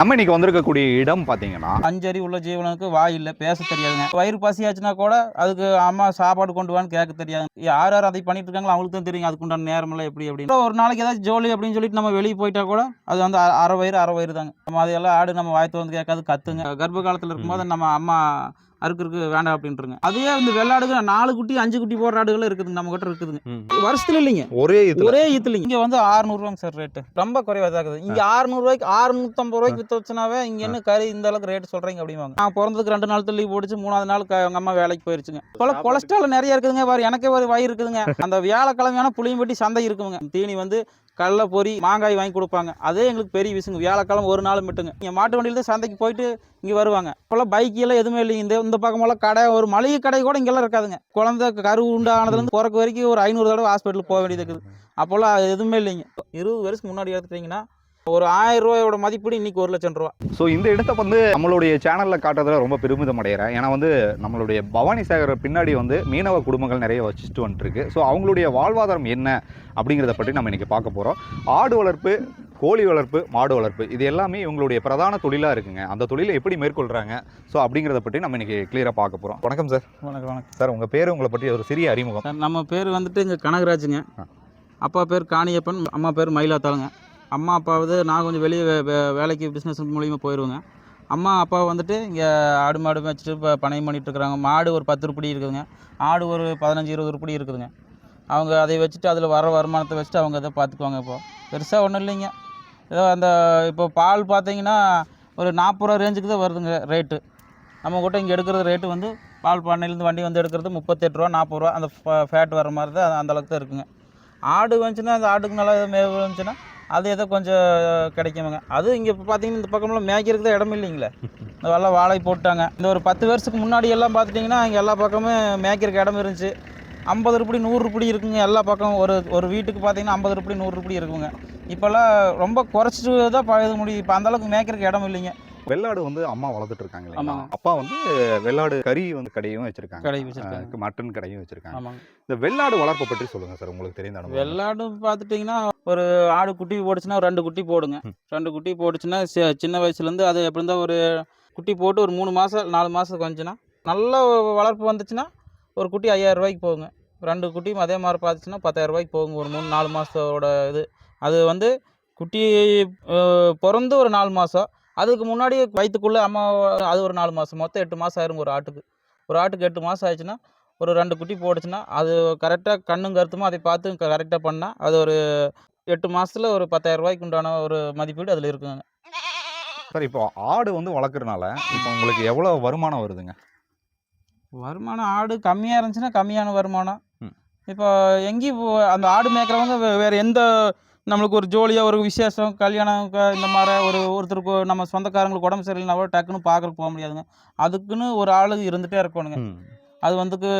நம்ம இன்னைக்கு வந்திருக்கக்கூடிய இடம் பார்த்தீங்கன்னா அஞ்சறி உள்ள ஜீவனுக்கு வாய் இல்லை பேச தெரியாதுங்க. வயிறு பசியாச்சுன்னா கூட அதுக்கு அம்மா சாப்பாடு கொண்டு வான்னு கேட்க தெரியாது. யார் யார் அதை பண்ணிட்டு இருக்காங்களோ அவங்களுக்கு தான் தெரியும் அதுக்கு உண்டான நேரமெல்லாம் எப்படி அப்படின்னு. ஒரு நாளைக்கு ஏதாச்சும் ஜோலி அப்படின்னு சொல்லிட்டு நம்ம வெளியே போயிட்டா கூட அது வந்து அரை வயிறு அரை வயிறு தாங்க நம்ம அதையெல்லாம் ஆடு நம்ம வாய்த்து வந்து கேட்காது கத்துங்க. கர்ப்ப காலத்தில் இருக்கும்போது நம்ம அம்மா அறுக்கிறதுக்கு வேண்டாம் அப்படின்ட்டுருங்க அதுவே இந்த வெள்ளாடுகள் நாலு குட்டி அஞ்சு குட்டி போடுற ஆடுகள் இருக்குதுங்க நம்ம கிட்ட இருக்குதுங்க. வருஷத்துல இல்லைங்க. ஒரே இதுல. ஒரே ஈத்துலிங்க இங்க வந்து 600 ரூபாங்க சார் ரேட்டு ரொம்ப குறைவா தான் இருக்குது. இங்க 600 ரூபாய்க்கு 650 ரூபாய்க்கு வித்து வச்சுனாவே இங்க என்ன கறி இந்த அளவுக்கு ரேட் சொல்றீங்க அப்படிவாங்க நான் பிறந்ததுக்கு ரெண்டு நாள் லீவ் போட்டுச்சு மூணாவது நாள் க- எங்க அம்மா வேலைக்கு போயிருச்சுங்க. போல கொலஸ்ட்ரால் நிறைய இருக்குதுங்க பாரு எனக்கே ஒரு வயிறு இருக்குதுங்க. அந்த வியாழக்கிழமையான புளியம்பட்டி சந்தை இருக்குங்க. தீனி வந்து கடலை பொறி மாங்காய் வாங்கி கொடுப்பாங்க. அதே எங்களுக்கு பெரிய விஷயங்க. வியாழக்கிழமை ஒரு நாள் மட்டுங்க. இங்கே மாட்டு வண்டியில் தான் சந்தைக்கு போயிட்டு இங்கே வருவாங்க. இப்போல்லாம் பைக் எல்லாம் எதுவுமே இல்லைங்க. இந்த இந்த பக்கமெல்லாம் கடை ஒரு மளிகை கடை கூட இங்கெல்லாம் இருக்காதுங்க. குழந்தை கரு உண்டானதுலேருந்து பிறக்க வரைக்கும் ஒரு ஐநூறு தடவை ஹாஸ்பிட்டலுக்கு போக வேண்டியது இருக்குது. அப்போல்லாம் எதுவுமே இல்லைங்க. இருபது வருஷத்துக்கு முன்னாடி எடுத்துட்டிங்கன்னா ஒரு ஆயிரம் ரூபாயோட மதிப்பீடு இன்னைக்கு ஒரு லட்சம் ரூபா. ஸோ இந்த இடத்த வந்து நம்மளுடைய சேனலில் காட்டுறதுல ரொம்ப பெருமிதம் அடைகிறேன் ஏன்னா வந்து நம்மளுடைய பவானி சாகர் பின்னாடி வந்து மீனவ குடும்பங்கள் நிறைய வச்சுட்டு வந்துருக்கு. ஸோ அவங்களுடைய வாழ்வாதாரம் என்ன அப்படிங்கிறத பற்றி நம்ம இன்னைக்கு பார்க்க போகிறோம் ஆடு வளர்ப்பு கோழி வளர்ப்பு மாடு வளர்ப்பு இது எல்லாமே இவங்களுடைய பிரதான தொழிலாக இருக்குங்க. அந்த தொழிலை எப்படி மேற்கொள்கிறாங்க ஸோ அப்படிங்கிறத பற்றி நம்ம இன்னைக்கு கிளியராக பார்க்க போகிறோம் வணக்கம் சார் வணக்கம் வணக்கம். சார் உங்கள் பேர் உங்களை பற்றி ஒரு சிறிய அறிமுகம். நம்ம பேர் வந்துட்டு இங்கே கனகராஜுங்க. அப்பா பேர் காணியப்பன் அம்மா பேர் மயிலாத்தாளுங்க. அம்மா அப்பாவது நான் கொஞ்சம் வெளியே வே- வே- வேலைக்கு பிஸ்னஸ் மூலியமாக போயிடுவேங்க அம்மா அப்பா வந்துட்டு இங்கே ஆடு மாடு வச்சுட்டு இப்போ பணையம் பண்ணிட்டு இருக்கிறாங்க மாடு ஒரு பத்து உருப்படி இருக்குதுங்க. ஆடு ஒரு பதினஞ்சு இருபது உருப்படி இருக்குதுங்க. அவங்க அதை வச்சுட்டு அதில் வர வருமானத்தை வச்சுட்டு அவங்க இதை பார்த்துக்குவாங்க இப்போது பெருசாக ஒன்றும் இல்லைங்க. ஏதோ அந்த இப்போ பால் பார்த்தீங்கன்னா ஒரு நாற்பது ரூபா ரேஞ்சுக்கு தான் வருதுங்க ரேட்டு நம்ம கிட்ட இங்கே எடுக்கிறது ரேட்டு வந்து பால் பண்ணையிலேருந்து வண்டி வந்து எடுக்கிறது முப்பத்தெட்டு ரூபா நாற்பது ரூபா. அந்த ஃபேட் வர மாதிரி தான் அந்த அளவுக்கு தான் இருக்குங்க. ஆடு வந்துச்சுன்னா அந்த ஆட்டுக்கு நல்லா மேவு வந்துச்சுன்னா அது ஏதோ கொஞ்சம் கிடைக்குமுங்க. அது இங்கே இப்போ பார்த்தீங்கன்னா இந்த பக்கம்லாம் மேய்க்கிறதுக்கு தான் இடம் இல்லைங்களே. இந்த வெள்ளம் வாழை போட்டாங்க. இந்த ஒரு பத்து வருஷத்துக்கு முன்னாடி எல்லாம் பார்த்துட்டிங்கன்னா இங்கே எல்லா பக்கமும் மேய்க்கிறதுக்கு இடம் இருந்துச்சு. ஐம்பது ரூபடி நூறு ரூபடி இருக்குங்க எல்லா பக்கம் ஒரு ஒரு வீட்டுக்கு பார்த்தீங்கன்னா ஐம்பது ரூபடி நூறு ரூபடி இருக்குங்க. இப்போல்லாம் ரொம்ப குறைச்சிட்டு தான் பழக முடியும் இப்போ அந்தளவுக்கு மேய்க்கிறதுக்கு இடம் இல்லைங்க. வெள்ளாடு வந்து அம்மா வளர்த்துட்டு இருக்காங்க. அப்பா வந்து வெள்ளாடு கறி வந்து கடையும் வச்சிருக்காங்க. மட்டன் கடையும் வச்சிருக்காங்க. இந்த வெள்ளாடு வளர்ப்பை பற்றி சொல்லுங்க சார் உங்களுக்கு தெரிந்த அனுபவம். வெள்ளாடு பார்த்துட்டிங்கன்னா ஒரு ஆடு குட்டி போட்டுச்சுன்னா ஒரு ரெண்டு குட்டி போடுங்க. ரெண்டு குட்டி போட்டுச்சுன்னா சி- சின்ன வயசுலேருந்து அது எப்படி இருந்தால் ஒரு குட்டி போட்டு ஒரு மூணு மாதம் நாலு மாதத்துக்கு வந்துச்சுன்னா நல்ல வளர்ப்பு வந்துச்சுன்னா ஒரு குட்டி ஐயாயிரம் ரூபாய்க்கு போகுங்க. ரெண்டு குட்டியும் அதே மாதிரி பார்த்துச்சுன்னா பத்தாயிரம் ரூபாய்க்கு போகுங்க. ஒரு மூணு நாலு மாதத்தோட இது. அது வந்து குட்டி பிறந்து ஒரு நாலு மாதம் அதுக்கு முன்னாடி வயிற்றுக்குள்ளே அம்மா அது ஒரு நாலு மாதம் மொத்தம் எட்டு மாதம் ஆயிருங்க ஒரு ஆட்டுக்கு. ஒரு ஆட்டுக்கு எட்டு மாதம் ஆயிடுச்சுன்னா ஒரு ரெண்டு குட்டி போட்டுச்சுன்னா அது கரெக்டாக கண்ணும் கருத்துமா அதை பார்த்து கரெக்டாக பண்ணால் அது ஒரு எட்டு மாதத்தில் ஒரு பத்தாயிரம் ரூபாய்க்கு உண்டான ஒரு மதிப்பீடு அதில் இருக்குங்க. சார் இப்போ ஆடு வந்து வளர்க்குறனால இப்போ உங்களுக்கு எவ்வளோ வருமானம் வருதுங்க? வருமானம் ஆடு கம்மியாக இருந்துச்சுன்னா கம்மியான வருமானம். இப்போ எங்கேயும் அந்த ஆடு மேய்க்கிறவங்க வேறு எந்த நம்மளுக்கு ஒரு ஜோலியாக ஒரு விசேஷம் கல்யாணம் க- இந்த மாதிரி ஒரு ஒருத்தருக்கு நம்ம சொந்தக்காரங்களுக்கு உடம்பு சரியில்லைனா கூட டக்குன்னு பார்க்கறக்கு போக முடியாதுங்க. அதுக்குன்னு ஒரு ஆள் இருந்துகிட்டே இருக்கணுங்க. அது வந்துக்கு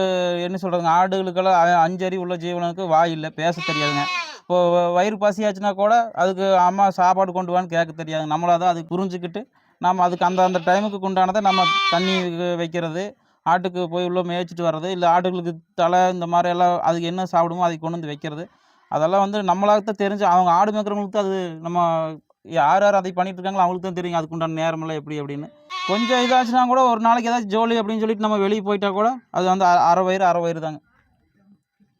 என்ன சொல்கிறதுங்க ஆடுகளுக்கெல்லாம் அ- அஞ்சறி உள்ள ஜீவனுக்கு வாய் இல்லை பேச தெரியாதுங்க. இப்போ வ- வயிறு பசியாச்சுன்னா கூட அதுக்கு அம்மா சாப்பாடு கொண்டு வான்னு கேட்க தெரியாதுங்க நம்மளா தான் அதுக்கு புரிஞ்சுக்கிட்டு நம்ம அதுக்கு அந்த அந்த டைமுக்கு உண்டானதை நம்ம தண்ணி வைக்கிறது ஆட்டுக்கு போய் உள்ள மேய்ச்சிட்டு வர்றது இல்லை ஆடுகளுக்கு தலை இந்த மாதிரி எல்லாம் அதுக்கு என்ன சாப்பிடுமோ அதை கொண்டு வந்து வைக்கிறது. அதெல்லாம் வந்து நம்மளாக தான் தெரிஞ்சு அவங்க ஆடு மேய்க்கிறவங்களுக்கு அது நம்ம யார் யார் அதை பண்ணிட்டு இருக்காங்களோ அவங்களுக்கு தான் தெரியும். அதுக்குண்டான நேரமெல்லாம் எப்படி அப்படின்னு. கொஞ்சம் இதாச்சுன்னா கூட ஒரு நாளைக்கு ஏதாச்சும் ஜோலி அப்படின்னு சொல்லிட்டு நம்ம வெளியே போயிட்டா கூட அது வந்து அரை வயிறு அரை வயிறு தாங்க.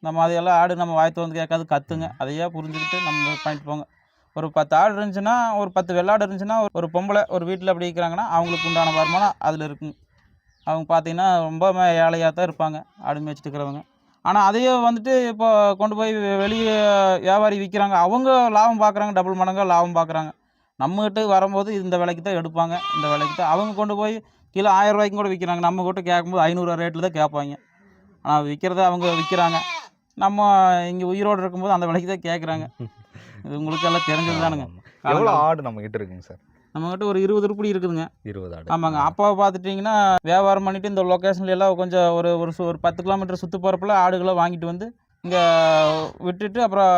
நம்ம அதையெல்லாம் ஆடு நம்ம வாய்த்து வந்து கேட்காது கத்துங்க. அதையே புரிஞ்சுக்கிட்டு நம்ம பண்ணிட்டு போங்க. ஒரு பத்து ஆடு இருந்துச்சுன்னா ஒரு பத்து வெள்ளாடு இருந்துச்சுன்னா ஒரு- ஒரு பொம்பளை ஒரு வீட்டில் அப்படி இருக்கிறாங்கன்னா அவங்களுக்கு உண்டான வருமானம் அதில் இருக்குங்க. அவங்க பார்த்தீங்கன்னா ரொம்ப ஏழையாக தான் இருப்பாங்க ஆடு மேய்ச்சிட்டு இருக்கிறவங்க. ஆனால் அதையே வந்துட்டு இப்போ கொண்டு போய் வெளியே வியாபாரி விற்கிறாங்க அவங்க லாபம் பார்க்குறாங்க டபுள் மடங்காக லாபம் பார்க்குறாங்க நம்மகிட்ட வரும்போது இந்த விலைக்கு தான் எடுப்பாங்க. இந்த விலைக்கு தான். அவங்க கொண்டு போய் கிலோ ஆயிரம் ரூபாய்க்கும் கூட விற்கிறாங்க நம்ம கிட்ட கேட்கும்போது ஐநூறுரூவா ரேட்டில் தான் கேட்பாங்க. ஆனால் விற்கிறத அவங்க விற்கிறாங்க நம்ம இங்கே உயிரோடு இருக்கும்போது அந்த விலைக்கு தான் கேட்குறாங்க. இது உங்களுக்கு எல்லாம் தெரிஞ்சது தானுங்க. எவ்வளோ ஆடு நம்ம கிட்ட இருக்குங்க சார்? நம்மகிட்ட ஒரு இருபது உருப்படி இருக்குதுங்க. இருபது ஆடு ஆமாங்க. அப்பாவை பார்த்துட்டிங்கன்னா வியாபாரம் பண்ணிட்டு இந்த லொக்கேஷன்ல எல்லாம் கொஞ்சம் ஒரு ஒரு சு- ஒரு பத்து கிலோமீட்டர் சுற்று போகிறப்பல ஆடுகளை வாங்கிட்டு வந்து இங்கே விட்டுட்டு அப்புறம்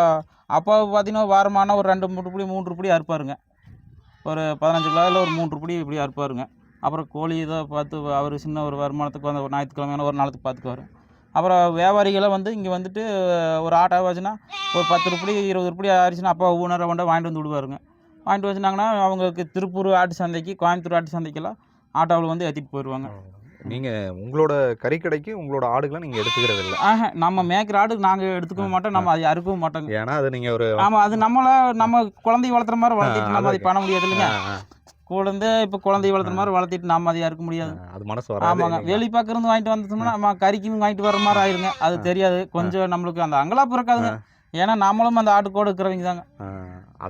அப்பாவை பார்த்தீங்கன்னா வாரமான ஒரு ரெண்டு மூணு படி மூன்று படி அறுப்பாருங்க. ஒரு பதினஞ்சு கிலோவில் ஒரு மூன்று படி இப்படி அறுப்பாருங்க. அப்புறம் கோழி இதை பார்த்து அவர் சின்ன ஒரு வருமானத்துக்கு வந்து ஒரு ஞாயிற்றுக்கிழமையான ஒரு நாளுக்கு பார்த்துக்குவார். அப்புறம் வியாபாரிகளை வந்து இங்கே வந்துட்டு ஒரு ஆட்டோ ஆச்சுன்னா ஒரு பத்து ரூபாய் இருபது ரூபாய் ஆயிடுச்சுன்னா அப்பா ஊனரை கொண்டு வாங்கிட்டு வந்து விடுவாருங்க. வாங்கிட்டு வச்சுனாங்கன்னா அவங்களுக்கு திருப்பூர் ஆட்டு சந்தைக்கு கோயம்புத்தூர் ஆட்டு சந்தைக்கெல்லாம் ஆட்டோவில் வந்து ஏற்றிட்டு போயிடுவாங்க. நீங்க உங்களோட கறிக்கடைக்கு உங்களோட ஆடுகளை நீங்க எடுத்துக்கிறது இல்லை. ஆஹா நம்ம மேய்க்கிற ஆடு நாங்கள் எடுத்துக்கவும் மாட்டோம் நம்ம அதை அறுக்கவும் மாட்டோங்க. ஏன்னா அது நீங்க ஒரு ஆமாம் அது நம்மள நம்ம குழந்தைய வளர்த்துற மாதிரி வளர்த்திட்டு நம்ம அதை. பண்ண முடியாது இல்லைங்க. குழந்தை இப்போ குழந்தைய வளர்த்துற மாதிரி வளர்த்திட்டு நம்ம அதை அறுக்க முடியாது. அது மனசு ஆமாங்க? வெளி பக்கம் இருந்து வாங்கிட்டு வந்துட்டோம்னா நம்ம கறிக்குன்னு வாங்கிட்டு வர மாதிரி ஆயிருங்க. அது தெரியாது. கொஞ்சம் நம்மளுக்கு அந்த அங்கலாப்பு இருக்காதுங்க ஏன்னா நம்மளும் அந்த ஆட்டுக்கோடு இருக்கிறவங்க தாங்க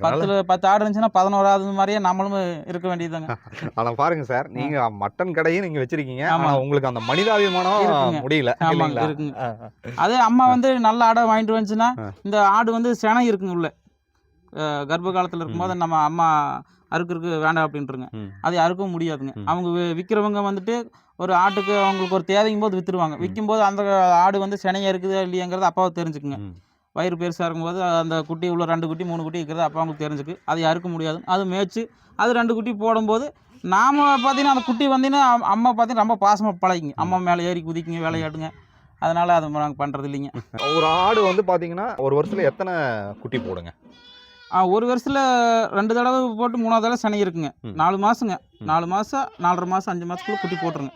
பத்துல பத்து ஆடு இருந்துச்சுன்னா பதினோராவது மாதிரியே நம்மளும் இருக்க வேண்டியதுதாங்க ஆனா பாருங்க சார் நீங்க மட்டன் கடையும் நீங்க வச்சிருக்கீங்க ஆமா. ஆனா உங்களுக்கு அந்த மனிதாபிமானம். முடியல ஆமாங்க? இருக்குங்க. அதே அம்மா வந்து நல்ல ஆடை வாங்கிட்டு வந்துச்சுன்னா. இந்த ஆடு வந்து சினை இருக்குங்க உள்ள கர்ப்ப காலத்தில் இருக்கும்போது நம்ம அம்மா அறுக்கிறதுக்கு வேண்டாம் அப்படின்ட்டுருங்க. அது அறுக்கவும் முடியாதுங்க. அவங்க விற்கிறவங்க வந்துட்டு ஒரு ஆட்டுக்கு அவங்களுக்கு ஒரு தேவைக்கும் போது விற்றுருவாங்க ம். விற்கும்போது அந்த ஆடு வந்து சினையா இருக்குதா இல்லையாங்கிறது அப்பாவை தெரிஞ்சுக்குங்க. வயிறு பெருசாக இருக்கும்போது அந்த குட்டி உள்ள ரெண்டு குட்டி மூணு குட்டி இருக்கிறது அப்போ அவங்களுக்கு தெரிஞ்சுக்கு. அதை அறுக்க முடியாது. அது மேய்ச்சி அது ரெண்டு குட்டி போடும்போது நாம் பார்த்தீங்கன்னா அந்த குட்டி வந்தீங்கன்னா அம்- அம்மா பார்த்தீங்கன்னா ரொம்ப பாசமாக பழகிங்க. அம்மா மேலே ஏறி குதிக்குங்க விளையாடுங்க அதனால் அது நாங்கள் பண்ணுறது இல்லைங்க. ஒரு ஆடு வந்து பாத்தீங்கன்னா ஒரு வருஷத்துல எத்தனை குட்டி போடுங்க? ஒரு வருஷத்தில் ரெண்டு தடவை போட்டு மூணாவது தடவை சனி இருக்குங்க. நாலு மாதங்க. நாலு மாதம் நாலரை மாதம் அஞ்சு மாதத்துக்குள்ள குட்டி போட்டுருங்க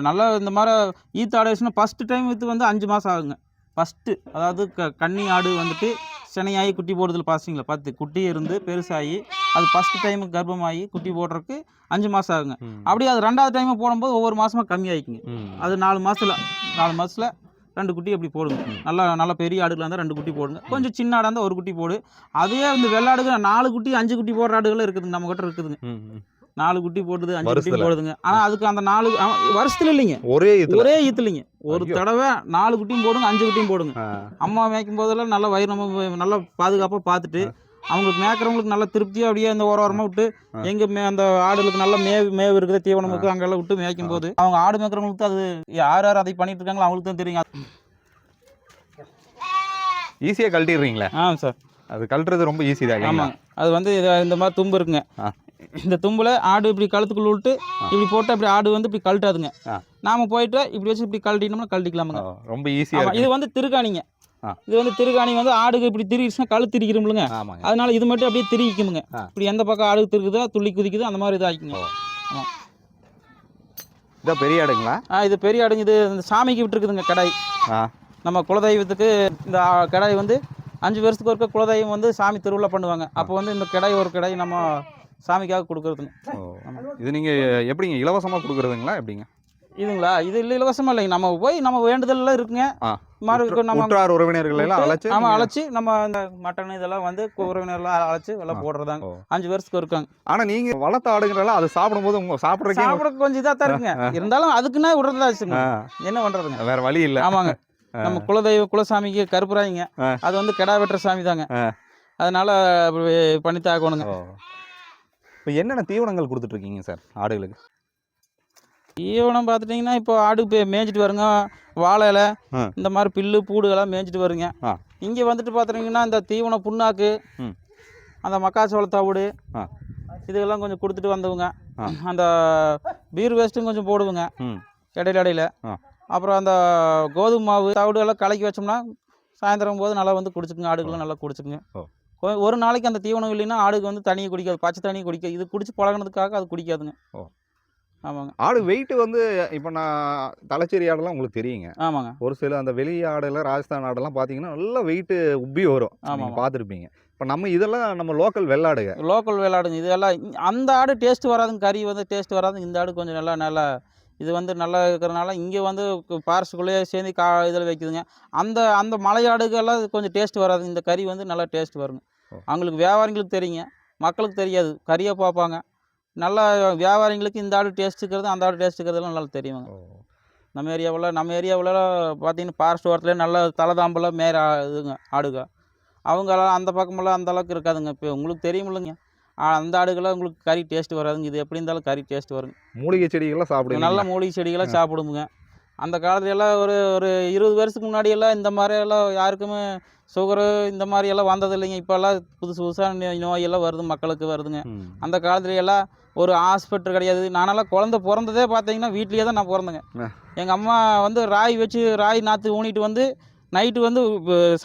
நல்லா இந்த மாதிரி ஈத்து ஆடு வச்சுன்னா ஃபஸ்ட்டு டைம் விற்று வந்து அஞ்சு மாதம் ஆகுங்க. ஃபஸ்ட்டு அதாவது க கன்னி ஆடு வந்துட்டு சினையாகி குட்டி போடுறதுல பார்த்தீங்களா பார்த்து குட்டி இருந்து பெருசாகி அது ஃபஸ்ட்டு டைம் கர்ப்பமாகி குட்டி போடுறதுக்கு அஞ்சு மாதம் ஆகுங்க. அப்படியே அது ரெண்டாவது டைம் போடும்போது ஒவ்வொரு மாதமாக கம்மியாகிக்குங்க. அது நாலு மாதத்தில் நாலு மாதத்தில் ரெண்டு குட்டி அப்படி போடுங்க. நல்லா நல்லா பெரிய ஆடுகளாக இருந்தால் ரெண்டு குட்டி போடுங்க. கொஞ்சம் சின்ன ஆடாக இருந்தால் ஒரு குட்டி போடு. அதே இந்த வெள்ளாடுகள் நாலு குட்டி அஞ்சு குட்டி போடுற ஆடுகளும் இருக்குதுங்க. நம்ம கிட்ட இருக்குதுங்க. நாலு குட்டி போடுது அஞ்சு குட்டி? போடுதுங்க. ஆனால் அதுக்கு அந்த நாலு வருஷத்துல இல்லைங்க. ஒரே ஒரே ஈத்துலிங்க ஒரு. தடவை நாலு குட்டியும் போடுங்க அஞ்சு குட்டியும் போடுங்க. அம்மா மேய்க்கும் போதெல்லாம் நல்லா வயிறு நம்ம நல்லா பாதுகாப்பாக பார்த்துட்டு அவங்களுக்கு மேய்க்கிறவங்களுக்கு நல்லா திருப்தியாக அப்படியே அந்த ஓர ஓரமாக விட்டு. எங்கே மே அந்த ஆடுகளுக்கு நல்ல மேவு மேவு இருக்குது தீவனம் இருக்குது அங்கெல்லாம் விட்டு மேய்க்கும் போது அவங்க ஆடு மேய்க்கிறவங்களுக்கு அது யார் யார் அதை பண்ணிட்டு இருக்காங்களோ அவங்களுக்கு தான் தெரியுங்க ஈஸியா கழட்டிடுறீங்களே ஆ சார் அது கழட்டுறது ரொம்ப ஈஸி தான்? ஆமாங்க அது வந்து இந்த மாதிரி தும்பு இருக்குங்க. இந்த தும்பில் ஆடு இப்படி கழுத்துக்குள்ள விட்டு இப்படி போட்டு அப்படி ஆடு வந்து இப்படி கழட்டாதுங்க. நாம போயிட்டு இப்படி வச்சு இப்படி கழட்டினோம்னா கழட்டிக்கலாமுங்க. ரொம்ப ஈஸியா ஆமா, இருக்கு. இது வந்து திருகாணிங்க. ஆ. இது வந்து திருகாணி வந்து ஆடுக்கு இப்படி திரிச்சுன்னா கழு திரிக்கிறோம்லங்க அதனால இது மட்டும் அப்படியே திரிக்குமுங்க. இப்படி எந்த பக்கம் ஆடு திருக்குதோ துள்ளி குதிக்குதோ அந்த மாதிரி இதாகிக்குங்க. ஓ. ஆமா. இதான் பெரிய ஆடுங்களா? ஆ இது பெரிய ஆடுங்க. இது இந்த சாமிக்கு விட்டுருக்குதுங்க கடாய். நம்ம குலதெய்வத்துக்கு இந்த கடாய் வந்து அஞ்சு வருஷத்துக்கு ஒருக்க குலதெய்வம் வந்து சாமி திருவிழா பண்ணுவாங்க. அப்போ வந்து இந்த கடாய் ஒரு கடாய் நம்ம சாமிக்காக கொடுக்குறதுங்க. இது நீங்க எப்படிங்க? இலவசமா கொடுக்குறதுங்களா எப்படிங்க? இதுங்களா? இது இல்லை இலவசமாக இல்லைங்க. நம்ம போய் நம்ம வேண்டுதல்லாம் இருக்குங்க. உற்ற- நம்ம உறவினர்கள் எல்லாம் அழைச்சு ஆமாம் நீங்க- அழைச்சி நம்ம இந்த மட்டன் இதெல்லாம் வந்து உறவினர்லாம் அழைச்சி எல்லாம். போடுறதாங்க. அஞ்சு வருஷத்துக்கு இருக்காங்க ஆனா நீங்க வளர்த்த ஆடுங்கிறதால அது சாப்பிடும்போது உங்க சாப்பிட்றதுக்கே சாப்பிட கொஞ்சம் இதாக தான் இருக்குங்க. இருந்தாலும் அதுக்குன்னா விடுறதாச்சுங்க என்ன பண்ணுறதுங்க வேற வழி இல்ல. ஆமாங்க. நம்ம குலதெய்வ குலசாமிக்கு கருப்புராயிங்க. ஆ. அது வந்து கிடா வெட்டுற சாமி தாங்க. அதனால ஓ. இப்போ என்னென்ன தீவனங்கள் கொடுத்துட்டு இருக்கீங்க சார் ஆடுகளுக்கு தீவனம் பார்த்துட்டிங்கன்னா இப்போ ஆடு இப்போ மேய்ஞ்சிட்டு வருங்க வாழை இலை ஆ. இந்த மாதிரி பில்லு பூடுகள்லாம் மேய்ஞ்சிட்டு வருங்க. இங்கே வந்துட்டு பார்த்துட்டிங்கன்னா இந்த தீவன புண்ணாக்கு. அந்த மக்காச்சோள தவிடு. இதுகெல்லாம் கொஞ்சம் கொடுத்துட்டு வந்தவங்க. அந்த பீர் வேஸ்ட்டும் கொஞ்சம் போடுவோங்க இடையில இடையில. அப்புறம் அந்த கோதுமை மாவு தவிடு எல்லாம் கலக்கி வச்சோம்னா சாயந்தரம் போது நல்லா வந்து குடிச்சுக்குங்க ஆடுகள்லாம் நல்லா குடிச்சுக்குங்க ஒரு நாளைக்கு அந்த தீவனம் இல்லைன்னா ஆடுக்கு வந்து தண்ணியை குடிக்காது பச்சை தண்ணியை குடிக்காது. இது குடிச்சு பழகுனதுக்காக அது குடிக்காதுங்க. ஓ. ஆமாங்க. ஆடு வெயிட் வந்து இப்போ நான் தலைச்சேரி ஆடெல்லாம் உங்களுக்கு தெரியுங்க. ஆமாங்க. ஒரு சில அந்த வெளி ஆடுல ராஜஸ்தான் ஆடெல்லாம் பார்த்தீங்கன்னா நல்ல வெயிட் உப்பி வரும். ஆமாம். பார்த்துருப்பீங்க இப்போ நம்ம இதெல்லாம் நம்ம லோக்கல் வெள்ளாடுங்க. லோக்கல் விளையாடுங்க இதெல்லாம் அந்த ஆடு டேஸ்ட் வராதுங்க. கறி வந்து டேஸ்ட் வராது. இந்த ஆடு கொஞ்சம் நல்லா நல்லா இது வந்து நல்லா இருக்கிறனால இங்கே வந்து பாரஸ்ட்டுக்குள்ளேயே சேர்ந்து கா இதில் வைக்குதுங்க. அந்த அந்த மலையாடுகள்லாம் கொஞ்சம் டேஸ்ட் வராது. இந்த கறி வந்து நல்லா டேஸ்ட் வருங்க. அவங்களுக்கு வியாபாரிங்களுக்கு தெரியுங்க. மக்களுக்கு தெரியாது. கறியை பார்ப்பாங்க. நல்லா வியாபாரிங்களுக்கு இந்த ஆடு டேஸ்ட் இருக்கிறது அந்த ஆடு டேஸ்ட் இருக்கிறதுலாம் நல்லா தெரியுங்க. நம்ம ஏரியாவில் நம்ம ஏரியாவில் பார்த்தீங்கன்னா ஃபாரஸ்ட் ஓரத்துலேயே நல்ல தலைதாம்பெல்லாம் மேற இதுங்க ஆடுங்க. அவங்கெல்லாம் அந்த பக்கமெல்லாம் அந்த அளவுக்கு இருக்காதுங்க. இப்போ உங்களுக்கு தெரியுமில்லைங்க. அந்த ஆடுகள்லாம் உங்களுக்கு கறி டேஸ்ட் வராதுங்க. இது எப்படி இருந்தாலும் கறி டேஸ்ட் வருங்க. மூலிகை செடிகள்லாம் சாப்பிடுங்க நல்ல மூலிகை செடிகளை சாப்பிடுமுங்க அந்த காலத்துல எல்லாம் ஒரு ஒரு இருபது வருஷத்துக்கு முன்னாடி எல்லாம் இந்த மாதிரி எல்லாம் யாருக்குமே சுகரு இந்த மாதிரி எல்லாம் வந்தது இல்லைங்க இப்போல்லாம் புதுசு புதுசாக நோயெல்லாம் வருது மக்களுக்கு வருதுங்க. அந்த காலத்துல எல்லாம் ஒரு ஹாஸ்பிட்டல் கிடையாது. நானெல்லாம் குழந்த பிறந்ததே பார்த்தீங்கன்னா வீட்லேயே தான் நான் பிறந்தேங்க. எங்கள் அம்மா வந்து ராய் வச்சு ராய் நாற்று ஊனிட்டு வந்து நைட்டு வந்து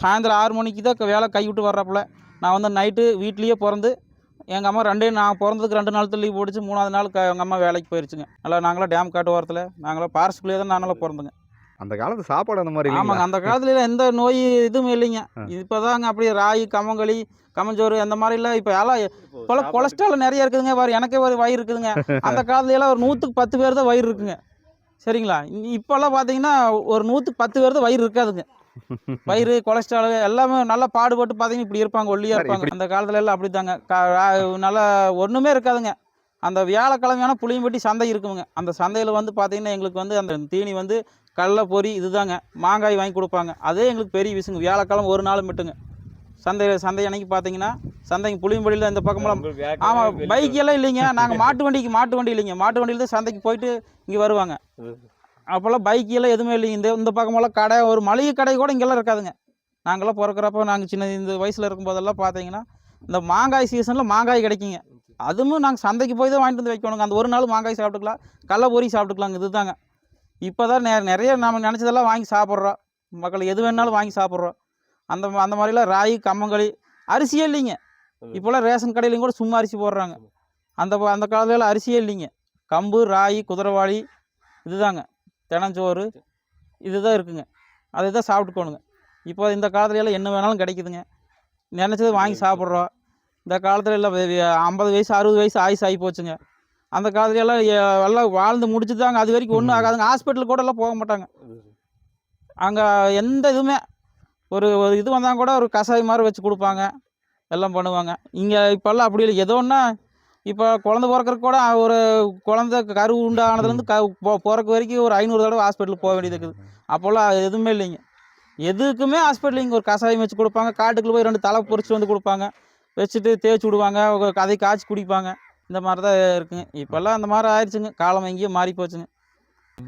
சாயந்தரம் ஆறு மணிக்கு தான் வேலை கை விட்டு வர்றப்பல. நான் வந்து நைட்டு வீட்லேயே பிறந்து எங்கள் அம்மா ரெண்டே நான் பிறந்ததுக்கு ரெண்டு நாள் லீவ் போட்டுச்சு மூணாவது நாள் எங்கள் அம்மா வேலைக்கு போயிருச்சுங்க. நல்லா நாங்களாம் டேம் காட்டு ஓரத்தில் நாங்களாம் பாரஸ்குள்ளேயே தான் நாங்களாம் பிறந்தோங்க. அந்த காலத்து சாப்பாடு அந்த மாதிரி ஆமாங்க? அந்த காலத்துல எந்த நோய் இதுவும் இல்லைங்க. இப்போதாங்க அப்படியே ராகி கம்மங்களி கம்மஞ்சோறு அந்த மாதிரிலாம் இப்போ எல்லாம் இப்போல்லாம் கொலஸ்ட்ரால் நிறைய இருக்குதுங்க பாரு எனக்கே ஒரு வயிறு இருக்குதுங்க. அந்த காலத்துல எல்லாம் ஒரு நூற்றுக்கு பத்து பேர் தான் வயிறு இருக்குங்க. சரிங்களா? இப்போல்லாம் பார்த்தீங்கன்னா ஒரு நூற்றுக்கு பத்து பேர் தான் வயிறு இருக்காதுங்க. வயிறு கொலஸ்ட்ரால் எல்லாமே நல்லா பாடுபட்டு பார்த்தீங்கன்னா இப்படி இருப்பாங்க ஒல்லியாக சரி, இருப்பாங்க. அந்த காலத்துல எல்லாம் அப்படி தாங்க நல்லா ஒன்றுமே இருக்காதுங்க. அந்த வியாழக்கிழமையான புளியம்பட்டி சந்தை இருக்குங்க. அந்த சந்தையில் வந்து பார்த்தீங்கன்னா எங்களுக்கு வந்து அந்த தீனி வந்து கடலை பொரி இதுதாங்க. மாங்காய் வாங்கி கொடுப்பாங்க. அதே எங்களுக்கு பெரிய விஷயங்க வியாழக்கிழமை ஒரு நாள் மட்டுங்க. சந்தை சந்தை அன்னைக்கு பார்த்தீங்கன்னா சந்தைக்கு புளியம்படியில் இந்த பக்கமெல்லாம் ஆமாம் பைக் எல்லாம் இல்லைங்க. நாங்கள் மாட்டு வண்டிக்கு மாட்டு வண்டி இல்லைங்க. மாட்டு வண்டியில் தான் சந்தைக்கு போயிட்டு இங்கே வருவாங்க. அப்போல்லாம் பைக் எல்லாம் எதுவுமே இல்லைங்க. இந்த இந்த பக்கமெல்லாம் கடை ஒரு மளிகை கடை கூட இங்கெல்லாம் இருக்காதுங்க. நாங்களாம் பிறக்கிறப்ப நாங்கள் சின்ன இந்த வயசில் இருக்கும்போதெல்லாம் பார்த்தீங்கன்னா இந்த மாங்காய் சீசனில் மாங்காய் கிடைக்குங்க. அதுவும் நாங்கள் சந்தைக்கு போய் தான் வாங்கிட்டு வந்து வைக்கணுங்க. அந்த ஒரு நாள் மாங்காய் சாப்பிட்டுக்கலாம் கடல பொரி சாப்பிட்டுக்கலாங்க. இதுதாங்க. இப்போ தான் நெ நிறைய நம்ம நினச்சதெல்லாம் வாங்கி சாப்பிட்றோம். மக்கள் எது வேணாலும் வாங்கி சாப்பிட்றோம். அந்த அந்த மாதிரிலாம் ராகி கம்மங்களி அரிசியே இல்லைங்க. இப்போல்லாம் ரேஷன் கடையிலையும் கூட சும்மா அரிசி போடுறாங்க. அந்த அந்த காலத்துல அரிசியே இல்லைங்க. கம்பு ராகி குதிரைவாளி இதுதாங்க. தினஞ்சோறு இதுதான் இருக்குங்க. அதை தான் சாப்பிட்டுக்கோணுங்க. இப்போ இந்த காலத்துல எல்லாம் என்ன வேணாலும் கிடைக்குதுங்க. நினச்சதை வாங்கி சாப்பிட்றோம். இந்த காலத்துல எல்லாம் ஐம்பது வயசு அறுபது வயசு ஆயுசு ஆகி போச்சுங்க. அந்த காலத்துல எல்லாம் எல்லாம் வாழ்ந்து முடிச்சுதாங்க அது வரைக்கும் ஒன்றும் ஆகாதுங்க. ஹாஸ்பிட்டல் கூட எல்லாம் போக மாட்டாங்க. அங்கே எந்த இதுவுமே ஒரு ஒரு இது வந்தால் கூட ஒரு கஷாயம் மாதிரி வச்சு கொடுப்பாங்க. எல்லாம் பண்ணுவாங்க. இங்கே இப்போல்லாம் அப்படி இல்லை. ஏதோ ஒன்றா இப்போ குழந்த பிறக்கறக்கு கூட ஒரு குழந்த கரு உண்டானதுலேருந்து க பிறக்க வரைக்கும் ஒரு ஐநூறு தடவை ஹாஸ்பிட்டலுக்கு போக வேண்டியது இருக்குது. அப்போல்லாம் எதுவுமே இல்லைங்க. எதுக்குமே ஹாஸ்பிட்டல் இங்கே ஒரு கஷாயம் வச்சு கொடுப்பாங்க. காட்டுக்குள்ளே போய் ரெண்டு தலை பொறிச்சு வந்து கொடுப்பாங்க. வச்சுட்டு தேய்ச்சி விடுவாங்க. ஒரு அதை காய்ச்சி குடிப்பாங்க. இந்த மாதிரி தான் இருக்குங்க. இப்போல்லாம் அந்த மாதிரி ஆயிடுச்சுங்க. காலம் எங்கேயும் மாறி போச்சுங்க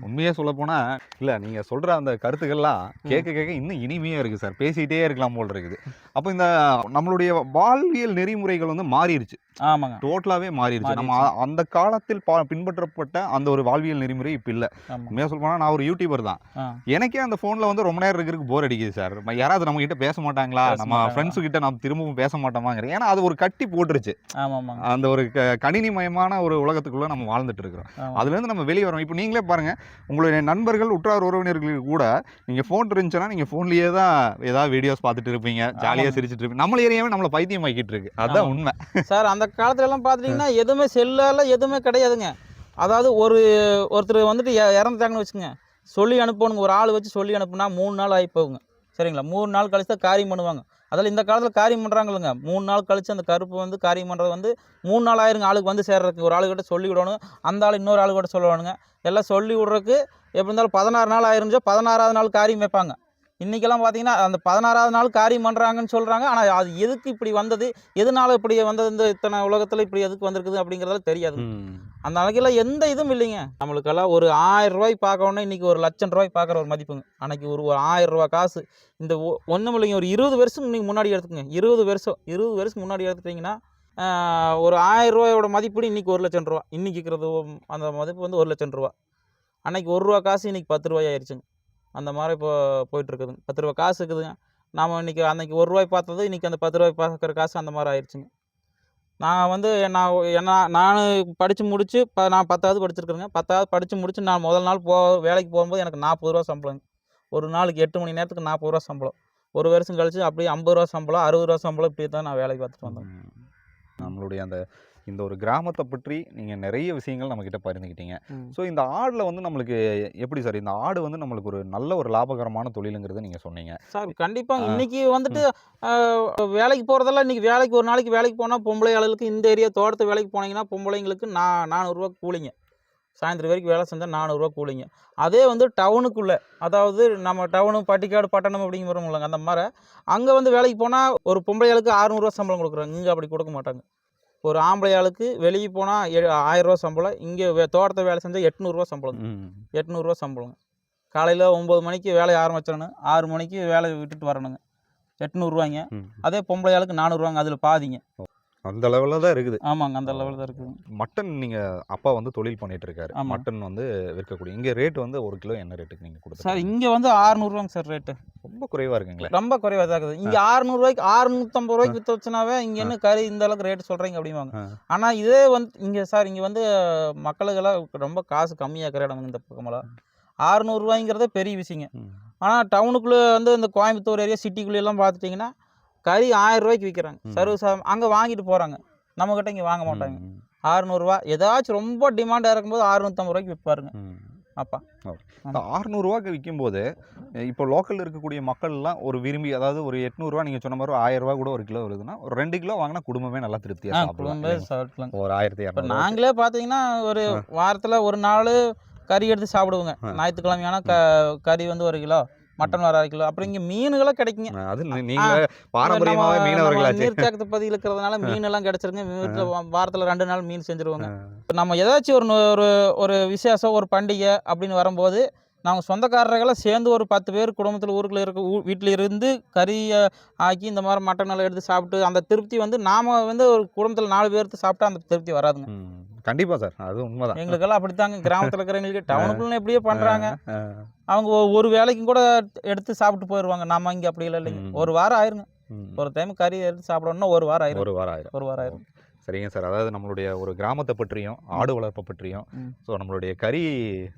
உண்மையே சொல்ல போனா இல்ல நீங்க சொல்ற அந்த கருத்துக்கள்லாம் கேட்க கேட்க இன்னும் இனிமையா இருக்கு சார். பேசிட்டே இருக்கலாம் போல் இருக்குது. அப்போ இந்த நம்மளுடைய வாழ்வியல் நெறிமுறைகள் வந்து மாறிடுச்சு. ஆமாங்க. டோட்டலாவே மாறிடுச்சு. நம்ம அந்த காலத்தில் பா- பின்பற்றப்பட்ட அந்த ஒரு வாழ்வியல் நெறிமுறை இப்ப இல்ல. ஆமாம் உண்மையா சொல்ல போனா நான் ஒரு யூடியூபர் தான். எனக்கே அந்த போன்ல வந்து ரொம்ப நேரம் இருக்கிறதுக்கு போர் அடிக்குது சார். யாராவது நம்ம கிட்ட பேச மாட்டாங்களா? நம்ம? ஃப்ரெண்ட்ஸ் கிட்ட நம்ம திரும்பவும் பேச மாட்டோமாங்கிற ஏன்னா அது ஒரு கட்டி போட்டுருச்சு. அந்த ஒரு கணினிமயமான ஒரு உலகத்துக்குள்ள நம்ம வாழ்ந்துட்டு இருக்கிறோம். அதுல இருந்து நம்ம வெளியே வரோம் இப்போ நீங்களே பாருங்க உங்களுடைய நண்பர்கள் உற்றார் உறவினர்களுக்கு கூட நீங்க ஃபோன் இருந்துச்சுன்னா நீங்க ஃபோன்லயே தான் ஏதாவது வீடியோஸ் பார்த்துட்டு இருப்பீங்க. ஜாலியா ஆமாங்க. சிரிச்சிட்டு இருப்பீங்க. நம்மள ஏரியாவே நம்மள பைத்தியம் ஆக்கிட்டு இருக்கு. அதுதான். உண்மை. சார் அந்த காலத்துல எல்லாம் பார்த்துட்டிங்கன்னா எதுவுமே செல்லால எதுவுமே கிடையாதுங்க. அதாவது ஒரு ஒருத்தர் வந்துட்டு இறந்துட்டாங்கன்னு வச்சுக்கோங்க. சொல்லி அனுப்பணுங்க. ஒரு ஆள் வச்சு சொல்லி அனுப்புனா மூணு நாள் ஆகி போகுங்க சரிங்களா? மூணு நாள் கழிச்சு தான் காரியம் பண்ணுவாங்க. அதில் இந்த காலத்தில் காரியம் பண்ணுறாங்களுங்க மூணு நாள் கழித்து அந்த கருப்பு வந்து காரியம் பண்ணுறது வந்து மூணு நாள் ஆயிருங்க ஆளுக்கு வந்து சேர்றதுக்கு. ஒரு ஆளுகிட்ட சொல்லி விடணும் அந்த ஆள் இன்னொரு ஆளுக்கிட்ட சொல்லணுங்க. எல்லாம் சொல்லி விட்றதுக்கு எப்படி இருந்தாலும் பதினாறு நாள் ஆயிருந்துச்சோ பதினாறாவது நாள் காரியம் வைப்பாங்க. இன்றைக்கெல்லாம் பார்த்தீங்கன்னா அந்த பதினாறாவது நாள் காரியம் பண்ணுறாங்கன்னு சொல்கிறாங்க ஆனால் அது எதுக்கு இப்படி வந்தது? எதனால இப்படி வந்தது? இந்த இத்தனை உலகத்தில் இப்படி எதுக்கு வந்திருக்குது அப்படிங்கிறதெல்லாம் தெரியாது. அந்த அன்னைக்கெல்லாம் எந்த இதுவும் இல்லைங்க. நம்மளுக்கெல்லாம் ஒரு ஆயிரம் ரூபாய் பார்க்கணுன்னா இன்றைக்கி ஒரு லட்சம் ரூபாய் பார்க்குற ஒரு மதிப்புங்க. அன்னைக்கு ஒரு ஒரு ஆயிரம் ரூபா காசு. இந்த ஒன்றும் இல்லைங்க. ஒரு இருபது வருஷம் நீங்கள் முன்னாடி எடுத்துக்கங்க. இருபது வருஷம் இருபது வருஷம் முன்னாடி எடுத்துட்டிங்கன்னா ஒரு ஆயிரம் ரூபாயோட மதிப்பீடு இன்றைக்கி ஒரு லட்சம் ரூபா. இன்றைக்கி இருக்கிறது அந்த மதிப்பு வந்து ஒரு லட்சம் ரூபா. அன்னைக்கு ஒரு ரூபா காசு இன்றைக்கி பத்து ரூபாய் ஆயிடுச்சுங்க அந்த மாதிரி இப்போ போயிட்டுருக்குதுங்க பத்து ரூபா காசு இருக்குதுங்க. நாம் இன்றைக்கி அன்றைக்கி ஒரு ரூபாய் பார்த்தது இன்றைக்கி அந்த பத்து ரூபாய் பார்க்குற காசு அந்த மாதிரி ஆயிடுச்சுங்க நான் வந்து நான் என்ன நான் படித்து முடித்து ப நான் பத்தாவது படிச்சிருக்கிறேங்க. பத்தாவது படித்து முடித்து நான் முதல் நாள் போ வேலைக்கு போகும்போது எனக்கு நாற்பது ரூபா சம்பளங்க. ஒரு நாளைக்கு எட்டு மணி நேரத்துக்கு நாற்பது ரூபா சம்பளம். ஒரு வருஷம் கழிச்சு அப்படியே ஐம்பது ரூபா சம்பளம் அறுபது ரூபா சம்பளம் இப்படி தான் நான் வேலைக்கு பார்த்துட்டு வந்தேன். நம்மளுடைய அந்த இந்த ஒரு கிராமத்தை பற்றி நீங்க நிறைய விஷயங்கள் நம்ம கிட்ட பகிர்ந்துக்கிட்டீங்க ஸோ இந்த ஆடுல வந்து நம்மளுக்கு எப்படி சார்? இந்த ஆடு வந்து நம்மளுக்கு ஒரு நல்ல ஒரு லாபகரமான தொழிலுங்கிறத நீங்க சொன்னீங்க. சார் கண்டிப்பாக ஆ. இன்னைக்கு வந்துட்டு வேலைக்கு போகிறதெல்லாம் இன்னைக்கு வேலைக்கு ஒரு நாளைக்கு வேலைக்கு போனால் பொம்பளை ஆளுகளுக்கு இந்த ஏரியா தோட்டத்து வேலைக்கு போனீங்கன்னா பொம்பளைங்களுக்கு நான் நானூறுரூவா கூலிங்க. சாயந்தரம் வரைக்கும் வேலை செஞ்சால் நானூறுரூவா கூலிங்க. அதே வந்து டவுனுக்குள்ளே அதாவது நம்ம டவுனு பட்டிக்காடு பட்டணம் அப்படிங்கிறவங்க அந்த மாதிரி அங்கே வந்து வேலைக்கு போனால் ஒரு பொம்பளை ஆளுக்கு அறுநூறுவா சம்பளம் கொடுக்குறாங்க. இங்கே அப்படி கொடுக்க மாட்டாங்க. ஒரு ஆம்பளை ஆளுக்கு வெளியே போனால் ஆயிரரூவா சம்பளம் இங்கே தோட்டத்தை வேலை செஞ்சால் எட்நூறுரூவா சம்பளம். எட்நூறுரூவா சம்பளங்க காலையில் ஒம்பது மணிக்கு வேலையை ஆரம்பிச்சிடணும். ஆறு மணிக்கு வேலையை விட்டுட்டு வரணுங்க. எட்நூறுரூவாய்ங்க. அதே பொம்பளை ஆளுக்கு நானூறுவாங்க அதில் பாதிங்க. அந்த லெவலில் தான் இருக்குது. ஆமாங்க அந்த லெவலில் தான் இருக்குது. மட்டன் நீங்கள் அப்பா வந்து தொழில் பண்ணிட்டு இருக்காரு. மட்டன் வந்து விற்கக்கூடிய இங்கே ரேட் வந்து ஒரு கிலோ என்ன ரேட்டுக்கு நீங்கள் கொடுத்து சார் இங்கே வந்து ஆறுநூறுவாங்க சார் ரேட்டு ரொம்ப குறைவாக இருக்குங்களே. ரொம்ப குறைவாக தான் இருக்குது. இங்கே ஆறுநூறுவாய்க்கு ஆறுநூற்றம்பது ரூபாய்க்கு விற்று வச்சுனாவே இங்கே என்ன கறி இந்த அளவுக்கு ரேட்டு சொல்கிறீங்க அப்படிம்பாங்க. ஆ. ஆனால் இதே வந்து இங்கே சார் இங்கே வந்து மக்களுக்கெல்லாம் ரொம்ப காசு கம்மியாக்குற இடம் இந்த பக்கமெல்லாம் ஆறுநூறுவாய்ங்கிறதே பெரிய விஷயங்க. ஆனால் டவுனுக்குள்ளே வந்து இந்த கோயம்புத்தூர் ஏரியா சிட்டிக்குள்ளே எல்லாம் பார்த்துட்டிங்கன்னா கறி ஆயிரம் ரூபாய்க்கு விற்கிறாங்க ம். சர்வீஸ் அங்கே வாங்கிட்டு போகிறாங்க நம்மக்கிட்ட இங்கே வாங்க மாட்டாங்க. ஆறுநூறுவா ஏதாச்சும் ரொம்ப டிமாண்டாக இருக்கும்போது அறுநூத்தம்பது ரூபாய்க்கு விற்பாருங்க. அப்பா. இந்த அறுநூறுவாக்கு விற்கும்போது இப்போ லோக்கலில் இருக்கக்கூடிய மக்கள்லாம் ஒரு விரும்பி அதாவது ஒரு எட்நூறுவா நீங்கள் சொன்ன மாதிரி ஆயிரம் ரூபா கூட ஒரு கிலோ வருதுன்னா ஒரு ரெண்டு கிலோ வாங்கினா குடும்பமே நல்லா திருப்தியாக குடும்பமே? சாப்பிடலாம் ஒரு ஆயிரத்தி இப்போ நாங்களே பார்த்தீங்கன்னா ஒரு வாரத்தில் ஒரு நாள் கறி எடுத்து சாப்பிடுவோங்க. ஞாயிற்றுக்கிழமையான க கறி வந்து ஒரு கிலோ. மட்டன் ஒரு அரை கிலோ அப்புறம் இங்கே மீனுகளும் கிடைக்குங்க. அது நீங்களே பாரம்பரியமாகவே மீனவர்களாச்சு நீர்த்தேக்கத்து பகுதியில் இருக்கிறதுனால மீன் எல்லாம் கிடைச்சிருங்க. வீட்டில் வாரத்தில் ரெண்டு நாள் மீன் செஞ்சுருவோங்க. நம்ம ஏதாச்சும் ஒரு ஒரு ஒரு விசேஷம் ஒரு பண்டிகை அப்படின்னு வரும்போது நாங்கள் சொந்தக்காரர்களை சேர்ந்து ஒரு பத்து பேர் குடும்பத்தில் ஊருக்குள்ள இருக்க ஊ வீட்டில் இருந்து கறியை ஆக்கி இந்த மாதிரி மட்டன் எல்லாம் எடுத்து சாப்பிட்டு அந்த திருப்தி வந்து நாம் வந்து ஒரு குடும்பத்தில் நாலு பேர்த்து சாப்பிட்டா அந்த திருப்தி வராதுங்க. கண்டிப்பா சார். அது உண்மைதான். எங்களுக்கெல்லாம் அப்படித்தாங்க. கிராமத்தில் இருக்கிறவங்களுக்கு டவுனுக்குள்ள எப்படியோ பண்ணுறாங்க ஆ. அவங்க ஒரு வேலைக்கும் கூட எடுத்து சாப்பிட்டு போயிடுவாங்க நம்ம இங்கே அப்படி இல்லை இல்லைங்க. ஒரு வாரம் ஆயிருங்க. ஒரு டைம் கறி எடுத்து சாப்பிடணும்னா ஒரு வாரம் ஆயிரும். ஒரு வாரம் ஆயிரம். ஒரு வாரம் ஆயிரும். சரிங்க சார். அதாவது நம்மளுடைய ஒரு கிராமத்தை பற்றியும் ஆடு வளர்ப்பை பற்றியும். ஸோ நம்மளுடைய கறி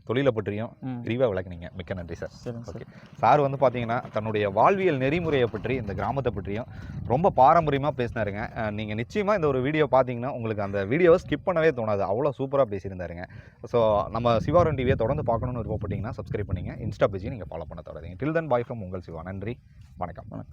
தொழிலை பற்றியும் விரிவாக விளக்குனீங்க. மிக்க நன்றி சார். Okay sir. வந்து பார்த்தீங்கன்னா தன்னுடைய வாழ்வியல் நெறிமுறையை பற்றி இந்த கிராமத்தை பற்றியும் ரொம்ப பாரம்பரியமாக பேசினாருங்க. நீங்கள் நிச்சயமாக இந்த ஒரு வீடியோ பார்த்தீங்கன்னா உங்களுக்கு அந்த வீடியோவை ஸ்கிப் பண்ணவே தோணாது. அவ்வளோ சூப்பராக பேசியிருந்தாருங்க. ஸோ நம்ம சிவாரன் டிவியை தொடர்ந்து பார்க்கணும்னு விருப்பப்பட்டீங்கன்னா சப்ஸ்கிரைப் பண்ணிங்க. இன்ஸ்டா பேஜையும் நீங்கள் ஃபாலோ பண்ண தொடருங்க. டில் தன் பாய் ஃப்ரம் உங்கள் சிவா. நன்றி. வணக்கம்.